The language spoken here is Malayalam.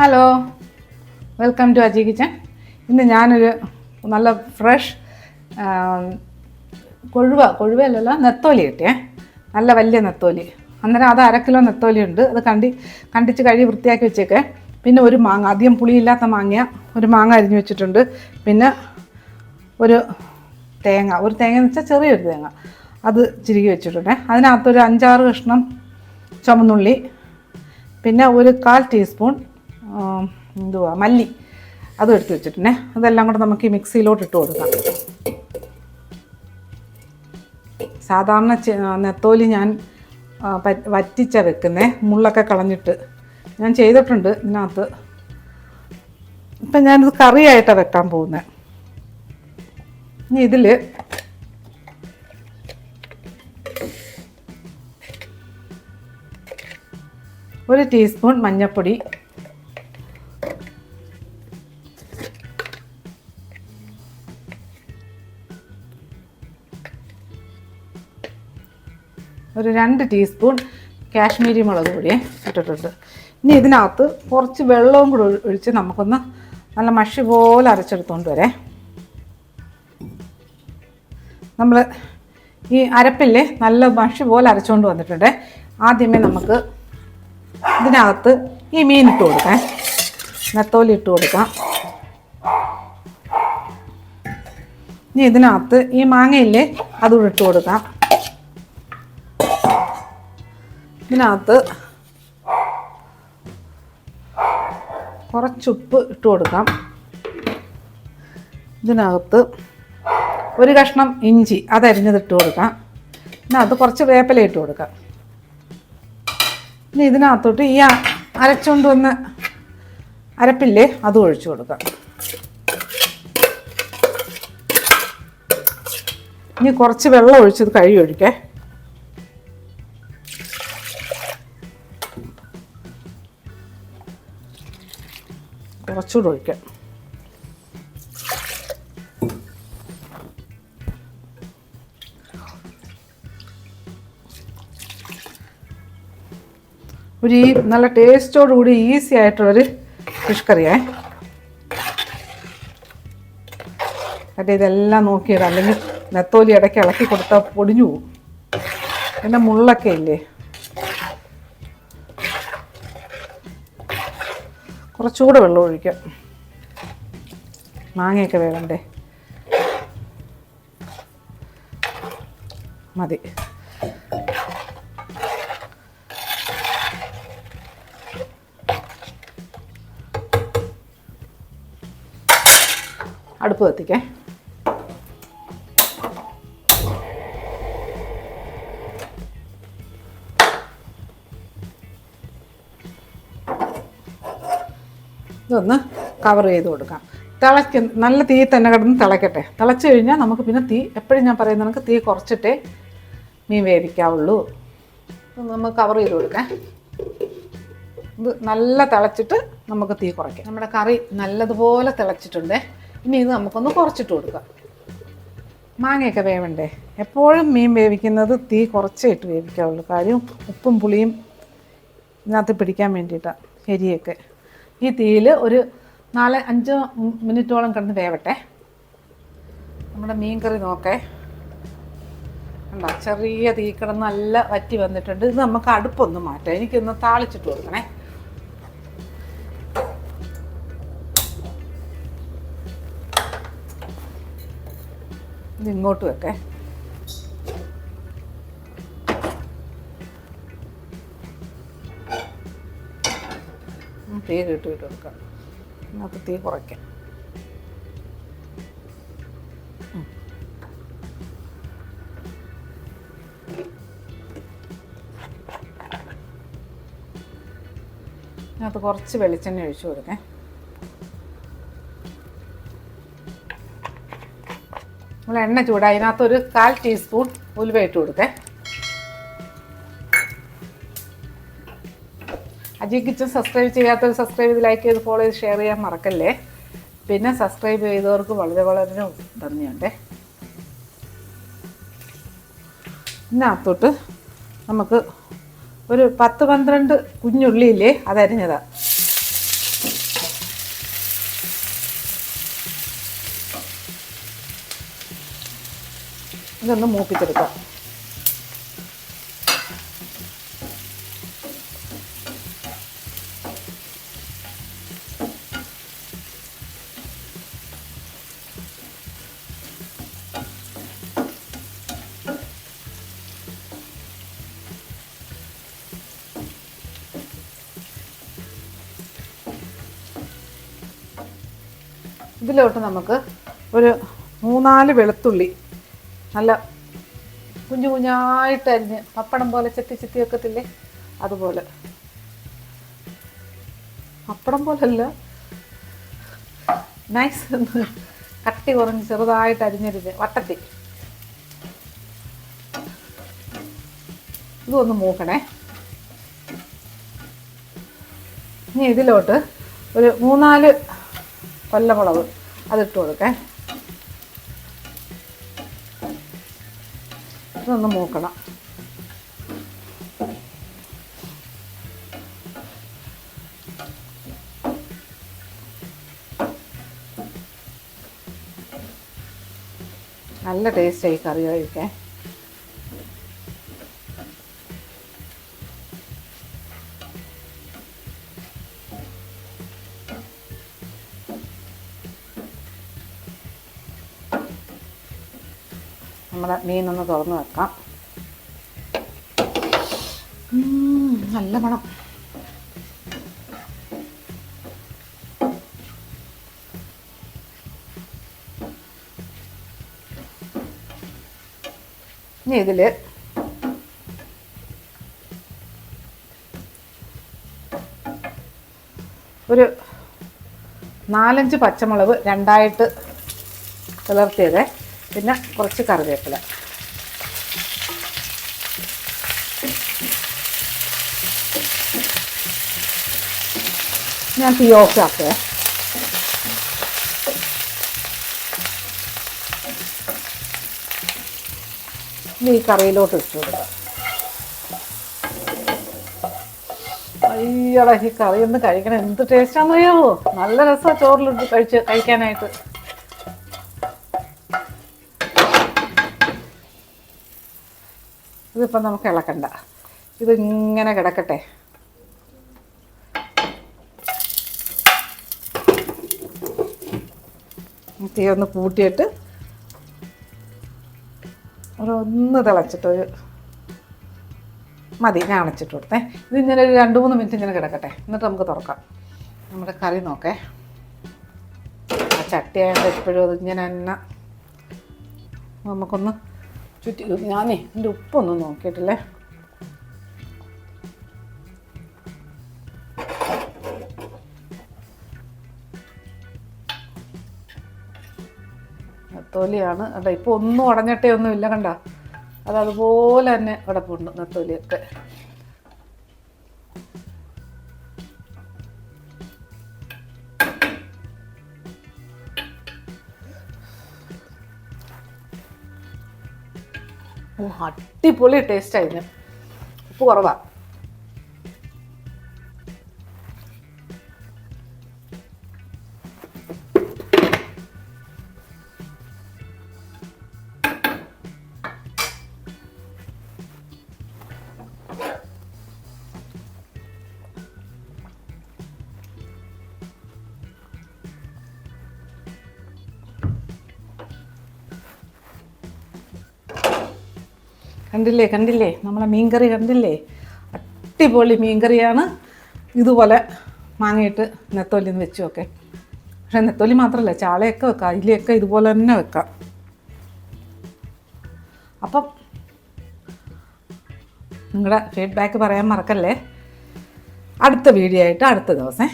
Hello welcome to Aji kitchen ഇന്ന് ഞാനൊരു നല്ല ഫ്രഷ് കൊഴുവ കൊഴുവയല്ലല്ലോ നെത്തോലി കിട്ടിയേ. നല്ല വലിയ നെത്തോലി. അന്നേരം അത് അര കിലോ നെത്തോലി ഉണ്ട്. അത് കണ്ടി കണ്ടിച്ച് കഴുകി വൃത്തിയാക്കി വെച്ചേക്കെ. പിന്നെ ഒരു മാങ്ങ അധികം പുളിയില്ലാത്ത മാങ്ങ ഒരു മാങ്ങ അരിഞ്ഞു വെച്ചിട്ടുണ്ട്. പിന്നെ ഒരു തേങ്ങ. ഒരു തേങ്ങ എന്ന് വെച്ചാൽ ചെറിയൊരു തേങ്ങ. അത് ചിരുകി വെച്ചിട്ടുണ്ട്. അതിനകത്തൊരു അഞ്ചാറ് കഷ്ണം ചുമന്നുള്ളി. പിന്നെ ഒരു കാൽ ടീസ്പൂൺ എന്തുവാ മല്ലി. അതും എടുത്ത് വെച്ചിട്ടുണ്ടേ. അതെല്ലാം കൂടെ നമുക്ക് ഈ മിക്സിയിലോട്ട് ഇട്ട് കൊടുക്കാം. സാധാരണ നെത്തോലി ഞാൻ വറ്റിച്ച വെക്കുന്നേ. മുള്ളൊക്കെ കളഞ്ഞിട്ട്. ഞാൻ ചെയ്തിട്ടുണ്ട് ഇതിനകത്ത്. ഇപ്പം ഞാനിത് കറിയായിട്ടാണ് വെക്കാൻ പോകുന്നത് ഇനി ഇതിൽ ഒരു ടീസ്പൂൺ മഞ്ഞൾപ്പൊടി ഒരു രണ്ട് ടീസ്പൂൺ കാശ്മീരി മുളക് പൊടിയെ ഇട്ടിട്ടുണ്ട്. ഇനി ഇതിനകത്ത് കുറച്ച് വെള്ളവും കൂടെ ഒഴിച്ച് നമുക്കൊന്ന് നല്ല മഷി പോലെ അരച്ചെടുത്തുകൊണ്ട് വരേ. നമ്മൾ ഈ അരപ്പില്ലേ നല്ല മഷി പോലെ അരച്ചുകൊണ്ട് വന്നിട്ടുണ്ട്. ആദ്യമേ നമുക്ക് ഇതിനകത്ത് ഈ മീൻ ഇട്ട് കൊടുക്കാം. നെത്തോലി ഇട്ട് കൊടുക്കാം. ഇനി ഇതിനകത്ത് ഈ മാങ്ങയില്ലേ അതുകൂടെ ഇട്ട് കൊടുക്കാം. ഇതിനകത്ത് കുറച്ചുപ്പ് ഇട്ട് കൊടുക്കാം. ഇതിനകത്ത് ഒരു കഷ്ണം ഇഞ്ചി അതരിഞ്ഞതിട്ട് കൊടുക്കാം. ഇതിനകത്ത് കുറച്ച് വേപ്പില ഇട്ട് കൊടുക്കാം. ഇനി ഇതിനകത്തോട്ട് ഈ അരച്ചുകൊണ്ട് വന്ന് അരപ്പില്ലേ അതും ഒഴിച്ചു കൊടുക്കാം. ഇനി കുറച്ച് വെള്ളം ഒഴിച്ചത് കഴുകി ഒഴിക്കേ. കുറച്ചുകൂടെ ഒഴിക്കാം. ഒരു ഈ നല്ല ടേസ്റ്റോടുകൂടി ഈസി ആയിട്ടുള്ളൊരു ഫിഷ് കറിയേ. എന്നിട്ട് ഇതെല്ലാം നോക്കിയിട്ട് അല്ലെങ്കിൽ നെത്തോലി ഇടയ്ക്ക് ഇളക്കി കൊടുത്താൽ പൊടിഞ്ഞു പോകും. പിന്നെ മുള്ളൊക്കെ ഇല്ലേ? കുറച്ചുകൂടെ വെള്ളം ഒഴിക്കാം. മാങ്ങയൊക്കെ വേണ്ടേ മതി. അടുപ്പ് കത്തിക്കേ. ഇതൊന്ന് കവർ ചെയ്ത് കൊടുക്കാം. തിളയ്ക്ക നല്ല തീ തന്നെ കിടന്ന് തിളയ്ക്കട്ടെ. തിളച്ച് കഴിഞ്ഞാൽ നമുക്ക് പിന്നെ തീ എപ്പോഴും ഞാൻ പറയുന്നത് നമുക്ക് തീ കുറച്ചിട്ടേ മീൻ വേവിക്കാവുള്ളൂ. നമ്മൾ കവർ ചെയ്ത് കൊടുക്കാം. ഇത് നല്ല തിളച്ചിട്ട് നമുക്ക് തീ കുറയ്ക്കാം. നമ്മുടെ കറി നല്ലതുപോലെ തിളച്ചിട്ടുണ്ട്. ഇനി ഇത് നമുക്കൊന്ന് കുറച്ചിട്ട് കൊടുക്കാം. മാങ്ങയൊക്കെ വേവണ്ടേ? എപ്പോഴും മീൻ വേവിക്കുന്നത് തീ കുറച്ചേ ഇട്ട് വേവിക്കാവുള്ളൂ. കാര്യം ഉപ്പും പുളിയും ഇതിനകത്ത് പിടിക്കാൻ വേണ്ടിയിട്ടാണ് എരിയൊക്കെ. ഈ തീയിൽ ഒരു നാല് അഞ്ച് മിനിറ്റോളം കിടന്ന് വേവട്ടെ. നമ്മുടെ മീൻ കറി നോക്കേ. കണ്ടോ? ചെറിയ തീ കിടന്ന് നല്ല വറ്റി വന്നിട്ടുണ്ട്. ഇത് നമുക്ക് അടുപ്പൊന്ന് മാറ്റാം. എനിക്കൊന്ന് താളിച്ചിട്ട് കൊടുക്കണേ. ഇങ്ങോട്ട് വെക്കേ. തീ കെട്ടിയിട്ട് കൊടുക്കാം നമുക്ക് തീ കുറയ്ക്കാം. അത് കുറച്ച് വെളിച്ചെണ്ണ ഒഴിച്ചു കൊടുക്കാം. നമ്മൾ എണ്ണ ചൂടായി അതിനകത്തൊരു കാൽ ടീസ്പൂൺ ഉലുവ ഇട്ട് കൊടുക്കേ. അജി കിച്ചൻ സബ്സ്ക്രൈബ് ചെയ്യാത്തവർ സബ്സ്ക്രൈബ് ചെയ്ത് ലൈക്ക് ചെയ്ത് ഫോളോ ചെയ്ത് ഷെയർ ചെയ്യാൻ മറക്കല്ലേ? പിന്നെ സബ്സ്ക്രൈബ് ചെയ്തവർക്ക് വളരെ വളരെ നന്ദിയുണ്ട്. ഇതിനകത്തോട്ട് നമുക്ക് ഒരു പത്ത് പന്ത്രണ്ട് കുഞ്ഞുള്ളിയില്ലേ? അതരിഞ്ഞതാ. ഇതൊന്ന് മൂപ്പിച്ചെടുക്കാം. ഇതിലോട്ട് നമുക്ക് ഒരു മൂന്നാൽ വെളുത്തുള്ളി നല്ല കുഞ്ഞു കുഞ്ഞായിട്ട് അരിഞ്ഞ് പപ്പടം പോലെ ചെത്തി ചെത്തി വെക്കത്തില്ലേ? അതുപോലെ. പപ്പടം പോലല്ല. നൈസ് എന്ന് കട്ടി കുറഞ്ഞ് ചെറുതായിട്ട് അരിഞ്ഞരിഞ്ഞ് വട്ടത്തി. ഇതൊന്ന് മൂക്കണേ. ഇനി ഇതിലോട്ട് ഒരു മൂന്നാൽ കൊല്ലമുളക് അതിട്ട് കൊടുക്കേ. ഇതൊന്ന് മൂക്കണം. നല്ല ടേസ്റ്റായി കറി കഴിക്കാൻ നമ്മുടെ മീനൊന്ന് തുറന്ന് വെക്കാം. നല്ല മണം. ഇനി ഇതിൽ ഒരു നാലഞ്ച് പച്ചമുളക് രണ്ടായിട്ട് കിളർത്തിയത് പിന്നെ കുറച്ച് കറിവേപ്പില. ഞാൻ തീ ഓഫ് ആക്കുക ഈ കറിയിലോട്ട് ഇട്ടു കൊടുക്കുക അയ്യടാ ഈ കറി കഴിക്കണം. എന്ത് ടേസ്റ്റാണെന്ന് അറിയാമോ നല്ല രസമാണ് ചോറിലിട്ട് കഴിച്ച് കഴിക്കാനായിട്ട്. ഇതിപ്പം നമുക്ക് ഇളക്കണ്ട. ഇതിങ്ങനെ കിടക്കട്ടെ. തീ ഒന്ന് കൂട്ടിയിട്ട് ഒന്ന് തിളച്ചിട്ട് മതി ഞാൻ അണച്ചിട്ട് കൊടുത്തേ. ഇത് ഇങ്ങനെ ഒരു രണ്ട് മൂന്ന് മിനിറ്റ് ഇങ്ങനെ കിടക്കട്ടെ. എന്നിട്ട് നമുക്ക് തുറക്കാം. നമ്മുടെ കറി നോക്കേ. ആ ചട്ടി ആയതുകൊണ്ട് എപ്പോഴും അത് ഇങ്ങനെ തന്നെ നമുക്കൊന്ന് ചുറ്റി ഞാനേ എന്റെ ഉപ്പൊന്നും നോക്കിയിട്ടില്ലേ? നെത്തോലിയാണ്. കണ്ട ഇപ്പോൾ ഒന്നും അടഞ്ഞിട്ടേ ഒന്നും ഇല്ല കണ്ട? അത് അതുപോലെ തന്നെ കിടപ്പുണ്ട് നെത്തോലിയൊക്കെ. അടിപൊളി ടേസ്റ്റ് ആയിരുന്നു. ഉപ്പ് കുറവാ. കണ്ടില്ലേ കണ്ടില്ലേ? നമ്മളെ മീൻകറി കണ്ടില്ലേ? അടിപൊളി മീൻകറിയാണ്. ഇതുപോലെ മാങ്ങയിട്ട് നെത്തോലി എന്ന് വെച്ച് ഒക്കെ പക്ഷേ നെത്തോലി മാത്രമല്ല ചാളയൊക്കെ വെക്കാം അതിലെയൊക്കെ ഇതുപോലെ തന്നെ വെക്കാം. അപ്പം നിങ്ങളുടെ ഫീഡ്ബാക്ക് പറയാൻ മറക്കല്ലേ? അടുത്ത വീഡിയോ ആയിട്ട് അടുത്ത ദിവസം.